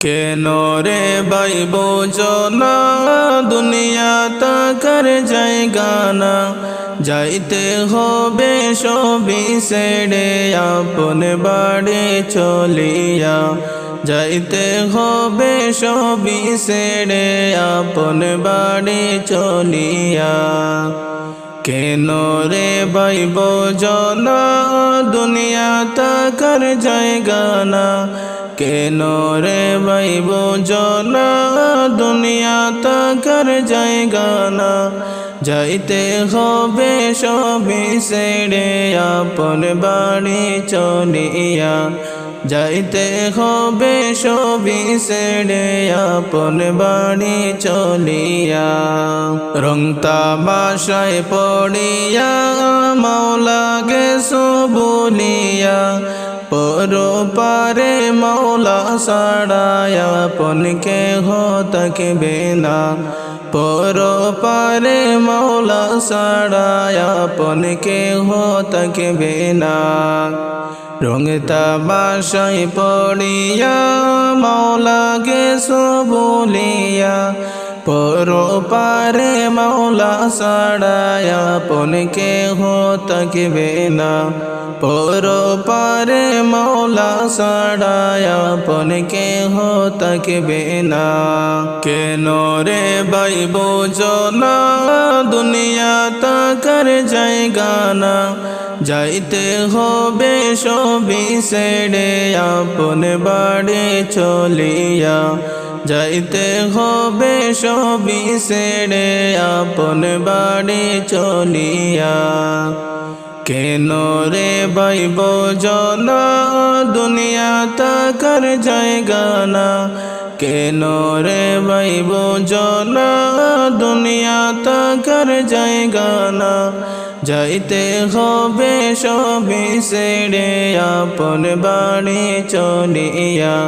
কেন রে বাইব জনা দুনিয়া তাকার জায়গা না। যাইতে হবে সবই সেড়ে আপন বাড়ি চলিয়া। যাইতে হবে সবই সেড়ে আপন বাড়ি চলিয়া। কেন রে বাইব জনা দুনিয়া তাকার জায়গা না। কেন রে বাইব জনা দুনিয়া তাকার জায়গা না। যাইতে হবে সবই সেড়ে আপন বাড়ি চলিয়া। যাইতে হবে সবই সেড়ে আপন বাড়ি চলিয়া। রং তামাশায় পড়িয়া মাওলা গেছো বলিয়া। পর পারে মৌলা সাড়ায়া পনকে হো তকবে না। পর পারে মৌলা সাড়ায়া পনকে হো তকবে না। রঙ তামাশাই পড়িয়া মৌলা গেছো বলিয়া পর পারে মৌলা সাড়ায়া পনকে হো না। পর পারে মৌলা সাড়ায়া পনকে হো তকবে না। কেন রে বাইব জনা দুনিয়া তাকার জায়গা না। যাইতে হবে সবই সেড়ে আপন বাড়ি চলিয়া। যাইতে হবে সবই সেড়ে আপন বাড়ি চলিয়া। কেন রে বাইব জনা দুনিয়া তাকার জায়গা না। কেন রে বাইব জনা দুনিয়া তাকার জায়গা যাইতে হবে সবই সেড়ে আপন বাড়ি চলিয়া।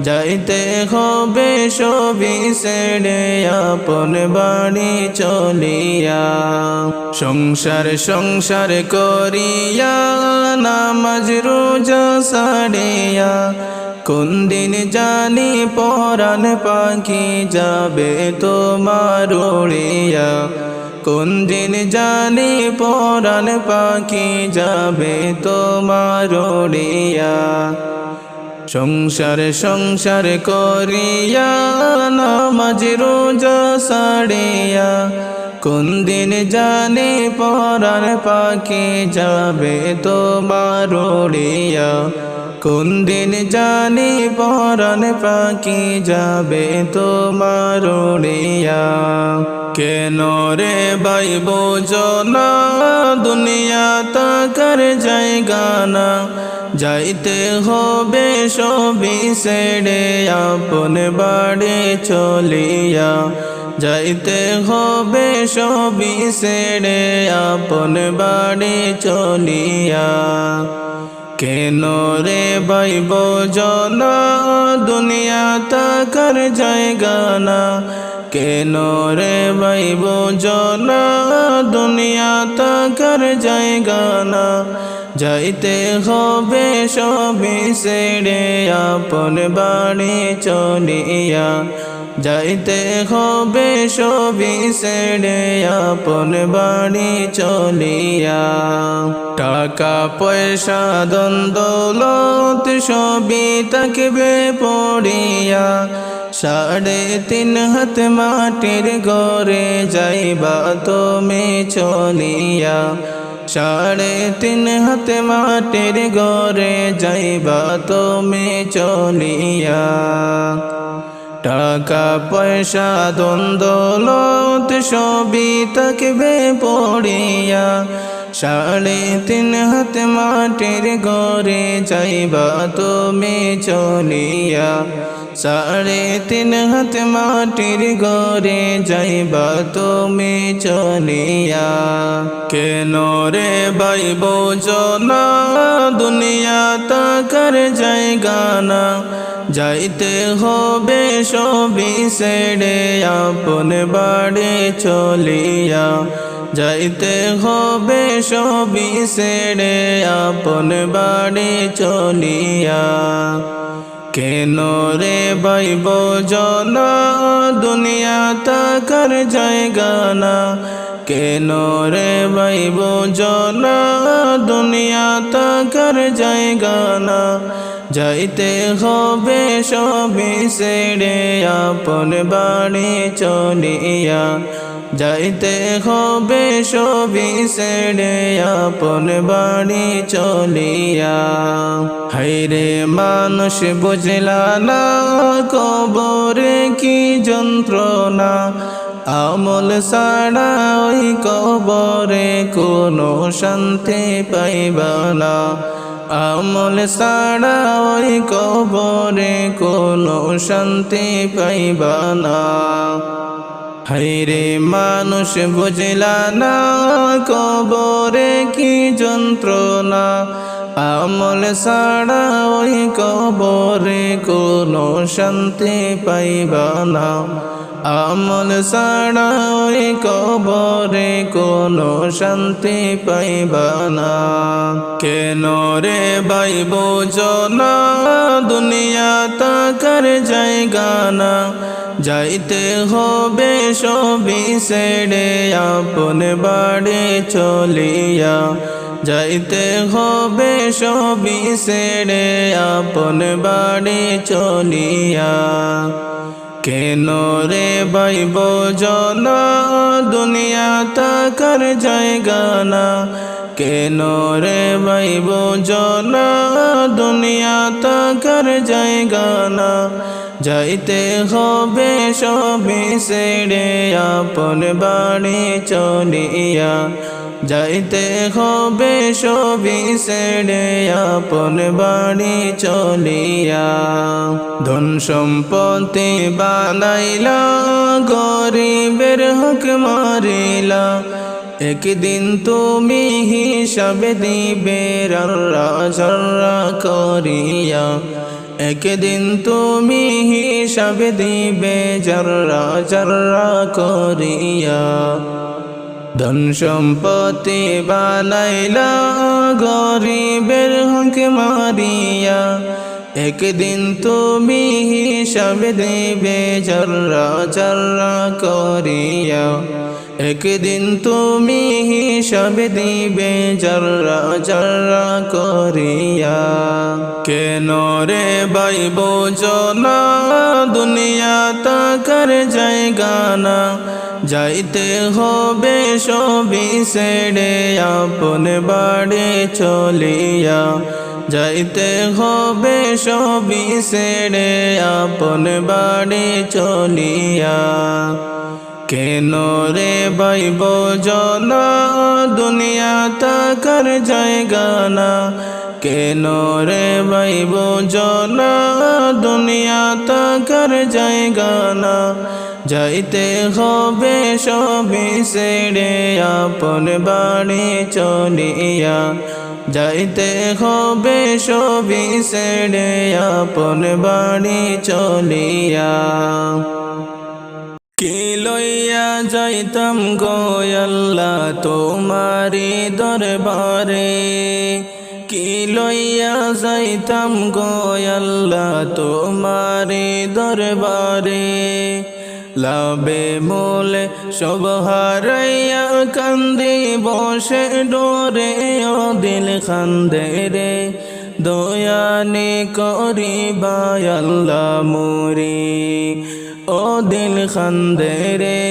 যাইতে হবে সবই সেড়ে আপন বাড়ি চলিয়া। সংসার সংসার করিয়া, নামাজ, রোজা সাড়িয়া কোন দিন জানি পরাণ পাখি যাবে তোমার উড়িয়া। কোন দিন জানি পরাণ পাখি যাবে তোমার উড়িয়া। সংসার সংসার করিয়া, নামাজ, রোজা সাড়িয়া কোন দিন জানি পরার পাখি যাবে তোমার উড়িয়া কোন দিন জানি পরান পাখি যাবে তোমার উড়িয়া কেন রে বাইব জনা দুনিয়া তাকার জায়গা না। যাইতে হবে সবই সেড়ে আপন বাড়ি চলিয়া। যাইতে হবে সবই সেড়ে আপন বাড়ি চলিয়া। কেন রে বাইব জনা দুনিয়া তাকার জায়গা না। কেন রে বাইব জনা দুনিয়া তাকার জায়গা না। যাইতে হবে সবই সেড়ে আপন বাড়ি চলিয়া। যাইতে হবে সবই সেড়ে আপন বাড়ি চলিয়া। টাকা, পয়সা দ্বন্দ্বলত সবই থাকবে পড়িয়া। সাড়ে তিন হাত মাটির ঘরে যাইবা তুমি চলিয়া। সাড়ে তিন হাত মাটির ঘরে যাইবা তুমি চলিয়া। টাকা, পয়সা দ্বন্দ্বলত সবই থাকবে পড়িয়া। সাড়ে তিন হাত মাটির ঘরে যাইবা তুমি চলিয়া। সাড়ে তিন হাত মাটির ঘরে যাইবা তুমি চলিয়া। কেন রে বাইব জনা দুনিয়া তাকার জায়গা না। যাইতে হবে সবই সেড়ে আপন বাড়ি চলিয়া। যাইতে হবে সবই সেড়ে আপন বাড়ি চলিয়া। কেন রে বাইব জনা দুনিয়া তাকার জায়গা না। কেন রে বাইব জনা দুনিয়া তাকার জায়গা না। যাইতে হবে সবে সেড়ে আপন বাড়ি চলিয়া। যাইতে হবে সবি সেড়ে আপন বাড়ি চলিয়া। হাইরে মানুষ বুঝলা না কবরে কি যন্ত্রণা? আমল সাড়া ওই কবরে কোনো শান্তি পাইবা না। আমল সাড়া ওই কবরে কোনো শান্তি পাইবা না। হাইরে মানুষ বুঝলা না কবরে কি যন্ত্রণা। আমল সাড়া ওই কবরে কোনো শান্তি পাইবা না। আমল সাড়া কবরে কোনো শান্তি পাইবা না। কেন রে বাইব জনা দুনিয়া তাকার জায়গা না। যাইতে হবে সবই সেড়ে আপন বাড়ি চলিয়া। যাইতে হবে সবই সেড়ে আপন বাড়ি চলিয়া। কেন রে বাইব জনা, দুনিয়া তাকার জায়গা না। কেন রে বাইব জনা, দুনিয়া তাকার জায়গা না। যাইতে হবে সবে সেড়ে আপন বাড়ি চলিয়া। যাইতে হবে সবি সেড়ে আপন বাড়ি চলিয়া। ধন সম্পত্তি বানাইলা, গরিবের হক মারিলা। একদিন তুমি হিসাবে দিবে রাল্লা জর্রা করিয়া। একদিন তুমি হিসাবে দিবে জর্রা জর্রা করিয়া। ধন সম্পত্তি বানাইলা, গরিবের হক মারিয়া। একদিন তুমি হিসাব দেবে, জর্রা জর্রা করিয়া। একদিন তুমি হিসাব দিবে, জর্রা জর্রা করিয়া। কেন রে বাইব জনা দুনিয়া তাকার জায়গা না। যাইতে হবে সবই সেড়ে আপন বাড়ি চলিয়া। যাইতে হবে সবই সেড়ে আপন বাড়ি চলিয়া। কেন রে বাইব জনা দুনিয়া তাকার জায়গা না। কেন রে বাইব জনা দুনিয়া তাকার জায়গা না। যাইতে হবে সবই সেড়ে আপন বাড়ি চলিয়া। যাইতে হবে সবই সেড়ে আপন বাড়ি চলিয়া। কি লইয়া যাইতাম গোয়াল্লা তোমারি দরবারে। কি লইয়া যাইতাম গোয়াল্লা তোমারি দরবারে। লাভে মোলে সব হারাইয়া কান্দি, বসে ডোরে ও দিল খান্দে রে। দয়ানি করি বায়াল্লা মুরি ও দিল খান্দে রে।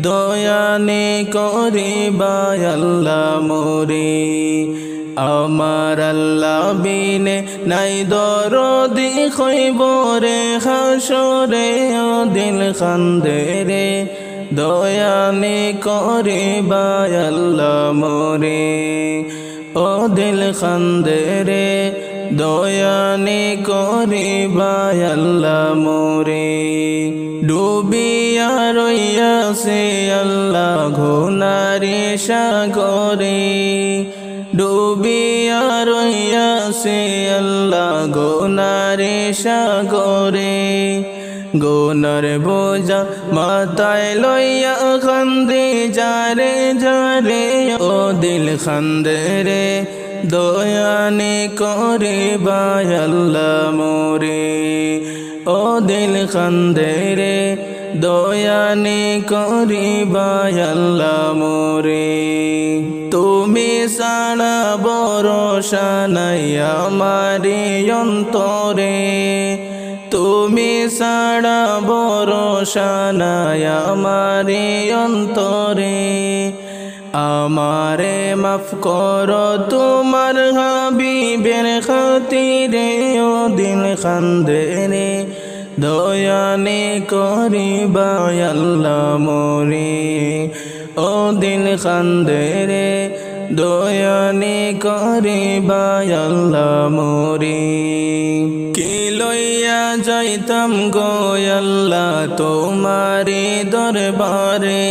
দয়ানি করি বায়াল্লা মুরি আমার আল্লাহ বিনে নাই দরদি খইব রে, হাসরে দিল খান্দে রে। দয়ানি করে বায়াল্লাহ মোরে ও দিল খান্দে রে দয়ানি করে বায়াল্লাহ মোরে। ডুবিয়া রইয়াছে আল্লাহ ঘোনারে সাগরে ডুবিয়া রইয়াছে আল্লাহ গোনারে সাগরে। গোনার বোঝা মাথায় লইয়া খান্দে, যারে যারে ও দিল খান্দে রে দয়ানি করিবা আল্লাহ মোরে, ও দিল খান্দে রে দয়ানি করিবা আল্লাহ মোরে। সারা বরসা নাই আমারি অন্তরে। তুমি সারা বরসা নাই আমারি অন্তরে। আমারে মাফ করো তোমার হাবিবের খাতিরে ও দিল খান্দে রে দয়ানে করিবা আল্লাহ মোরে। ও দিল খান্দে রে দয়ানে করিবা আল্লাহ মোরে। কি লইয়া যাইতাম গো আল্লাহ তোমারে দরবারে।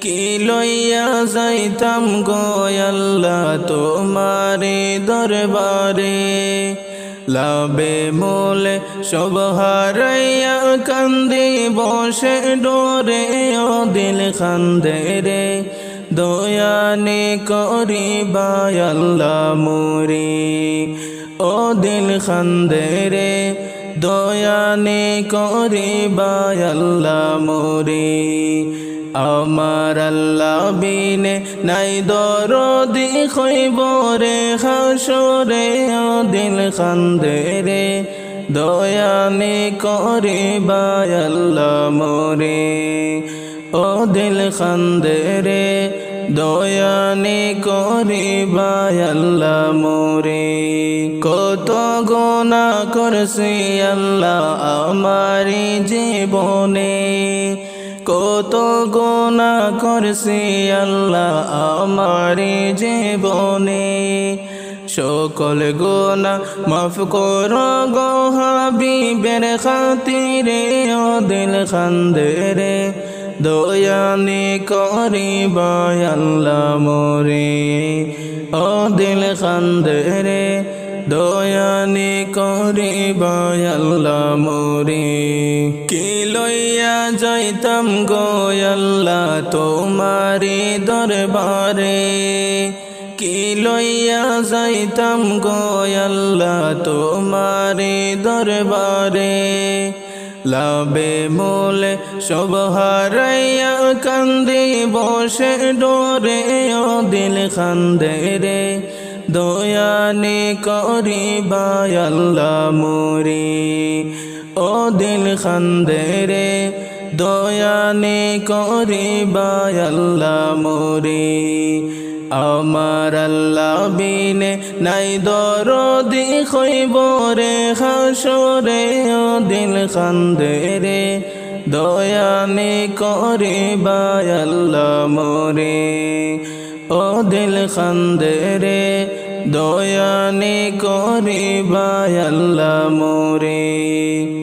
কি লইয়া যাইতাম গো আল্লাহ তোমারে দরবারে। লাবে মোলে সব হারাইয়া কান্দি, বসে ডোরে ও দিল খান্দে রে। দয়ানি করিবা আল্লাহ মোরে ও দিল খান্দে রে দয়ানি করিবা আল্লাহ মোরে আমার আল্লাহ বিনে নাই দরদি খইব রে, হাসরে ও দিল খান্দে রে দয়ানি করিবা আল্লাহ মোরে ও দিল খান্দে রে দয়ানি করিবা আল্লাহ মোরে, কত গোনা করছি আল্লাহ আমারি জীবনে, কত গোনা করছি আল্লাহ আমারি জীবনে। সকল গোনা মাফ কর গো হাবিবের খাতিরে ও দিল খান্দে রে দয়ানি করিবা আল্লাহ মোরে, ও দিল খান্দে রে দয়ানি করিবা আল্লাহ মোরে, কি লইয়া যাইতাম গো আল্লাহ তোমারি দরবারে। কি লইয়া যাইতাম গো আল্লাহ তোমারি দরবারে। লাবে মোলে সব হারাইয়া কান্দি, বসে ডোরে ও দিল খান্দে রে। দয়ানি করিবা আল্লাহ মোরে। ও দিল খান্দে রে, দয়ানি করিবা আল্লাহ মোরে। আমার আল্লাহ বিনে নাই দরদি খইব রে, হাসরে ও দিল খান্দে রে। দয়ানি করিবা আল্লাহ মোরে, ও দিল খান্দে রে। দয়ানি করিবা আল্লাহ মোরে।